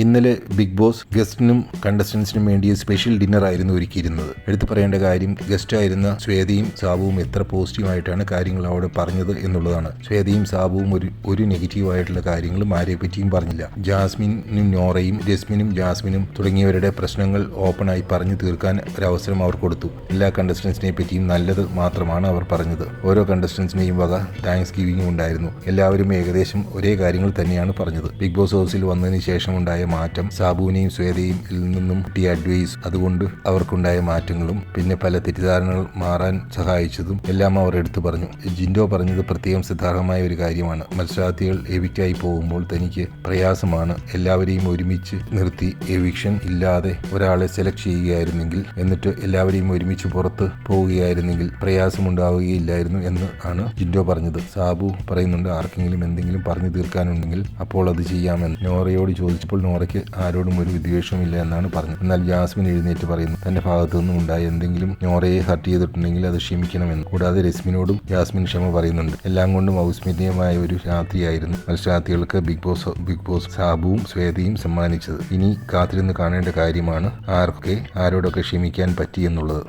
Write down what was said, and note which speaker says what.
Speaker 1: ഇന്നലെ big boss ഗസ്റ്റിനും കണ്ടസ്റ്റൻസിനും വേണ്ടി special dinner ആയിരുന്നു ഒരുക്കിയിരുന്നത്. എടുത്തു പറയേണ്ട കാര്യം ഗസ്റ്റായിരുന്ന ശ്വേതയും സാബുവും എത്ര പോസിറ്റീവായിട്ടാണ് കാര്യങ്ങൾ അവിടെ പറഞ്ഞത് എന്നുള്ളതാണ്. ശ്വേതയും സാബുവും ഒരു ഒരു നെഗറ്റീവായിട്ടുള്ള കാര്യങ്ങളും ആരെ പറ്റിയും പറഞ്ഞില്ല. ജാസ്മിനും നോറയും രസ്മിനും ജാസ്മിനും തുടങ്ങിയവരുടെ പ്രശ്നങ്ങൾ ഓപ്പണായി പറഞ്ഞു തീർക്കാൻ ഒരവസരം അവർ കൊടുത്തു. എല്ലാ കണ്ടസ്റ്റൻസിനെ പറ്റിയും നല്ലത് മാത്രമാണ് അവർ പറഞ്ഞത്. ഓരോ കണ്ടസ്റ്റൻസിനെയും വക താങ്ക്സ് ഗിവിംഗ് ഉണ്ടായിരുന്നു. എല്ലാവരും ഏകദേശം ഒരേ കാര്യങ്ങൾ തന്നെയാണ് പറഞ്ഞത്. ബിഗ് ബോസ് ഹൗസിൽ വന്നതിന് ശേഷം ഉണ്ടായ മാറ്റം. സാബുവിനെയും ശ്വേതയും നിന്നും കിട്ടിയ അഡ്വൈസ് അതുകൊണ്ട് അവർക്കുണ്ടായ മാറ്റങ്ങളും പിന്നെ പല തെറ്റിദ്ധാരണകൾ മാറാൻ സഹായിച്ചതും എല്ലാം അവർ എടുത്തു പറഞ്ഞു. ജിൻഡോ പറഞ്ഞത് പ്രത്യേകം സിദ്ധാർഹമായ ഒരു കാര്യമാണ്. മത്സരാർത്ഥികൾ എവിക്റ്റായി പോകുമ്പോൾ തനിക്ക് പ്രയാസമാണ്. എല്ലാവരെയും ഒരുമിച്ച് നിർത്തി എവിക്ഷൻ ഇല്ലാതെ ഒരാളെ സെലക്ട് ചെയ്യുകയായിരുന്നെങ്കിൽ എന്നിട്ട് എല്ലാവരെയും ഒരുമിച്ച് പുറത്ത് പോവുകയായിരുന്നെങ്കിൽ പ്രയാസമുണ്ടാവുകയില്ലായിരുന്നു എന്ന് ആണ് ജിൻഡോ പറഞ്ഞത്. സാബു പറയുന്നുണ്ട് ആർക്കെങ്കിലും എന്തെങ്കിലും പറഞ്ഞു തീർക്കാനുണ്ടെങ്കിൽ അപ്പോൾ അത് ചെയ്യാമെന്ന്. നോറയോട് ചോദിച്ചപ്പോൾ നോറയ്ക്ക് ആരോടും ഒരു വിദ്വേഷവുമില്ല എന്നാണ് പറഞ്ഞത്. എന്നാൽ ജാസ്മിൻ എഴുന്നേറ്റ് പറയുന്നു തന്റെ ഭാഗത്തു നിന്നും ഉണ്ടായ എന്തെങ്കിലും നോറയെ ഹർട്ട് ചെയ്തിട്ടുണ്ടെങ്കിൽ അത് ക്ഷമിക്കണമെന്ന്. കൂടാതെ രശ്മിനോടും ജാസ്മിൻ ക്ഷമ പറയുന്നുണ്ട്. എല്ലാം കൊണ്ടും ഔസ്മര്യമായ ഒരു രാത്രിയായിരുന്നു മത്സരാർത്ഥികൾക്ക് ബിഗ് ബോസ് ബിഗ് ബോസ് സാബുവും സ്വേതയും സമ്മാനിച്ചത്. ഇനി കാത്തിരുന്ന് കാണേണ്ട കാര്യമാണ് ആർക്കൊക്കെ ആരോടൊക്കെ ക്ഷമിക്കാൻ പറ്റി എന്നുള്ളത്.